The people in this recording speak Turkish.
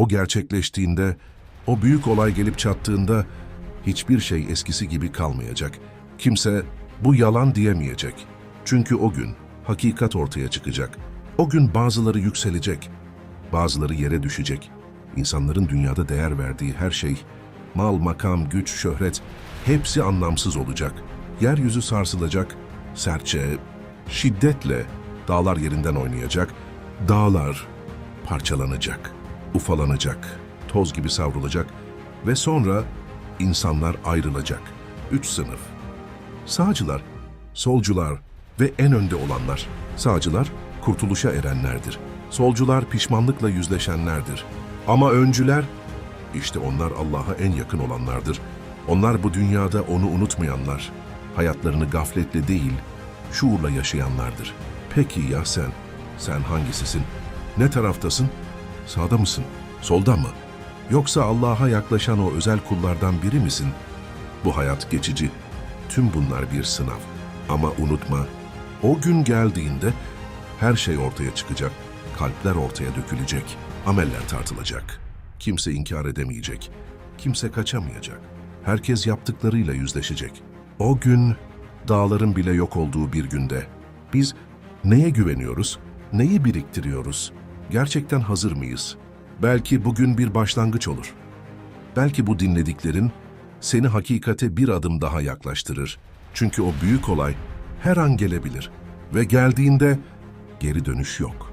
O gerçekleştiğinde, o büyük olay gelip çattığında hiçbir şey eskisi gibi kalmayacak. Kimse bu yalan diyemeyecek. Çünkü o gün hakikat ortaya çıkacak. O gün bazıları yükselecek, bazıları yere düşecek. İnsanların dünyada değer verdiği her şey, mal, makam, güç, şöhret, hepsi anlamsız olacak. Yeryüzü sarsılacak, sertçe, şiddetle dağlar yerinden oynayacak, dağlar parçalanacak, ufalanacak, toz gibi savrulacak ve sonra insanlar ayrılacak. Üç sınıf. Sağcılar, solcular ve en önde olanlar. Sağcılar kurtuluşa erenlerdir. Solcular pişmanlıkla yüzleşenlerdir. Ama öncüler, işte onlar Allah'a en yakın olanlardır. Onlar bu dünyada onu unutmayanlar. Hayatlarını gafletle değil, şuurla yaşayanlardır. Peki ya sen? Sen hangisisin? Ne taraftasın? Sağda mısın? Solda mı? Yoksa Allah'a yaklaşan o özel kullardan biri misin? Bu hayat geçici. Tüm bunlar bir sınav. Ama unutma, o gün geldiğinde her şey ortaya çıkacak. Kalpler ortaya dökülecek. Ameller tartılacak. Kimse inkar edemeyecek. Kimse kaçamayacak. Herkes yaptıklarıyla yüzleşecek. O gün dağların bile yok olduğu bir günde biz neye güveniyoruz? Neyi biriktiriyoruz? Gerçekten hazır mıyız? Belki bugün bir başlangıç olur. Belki bu dinlediklerin seni hakikate bir adım daha yaklaştırır. Çünkü o büyük olay her an gelebilir ve geldiğinde geri dönüş yok.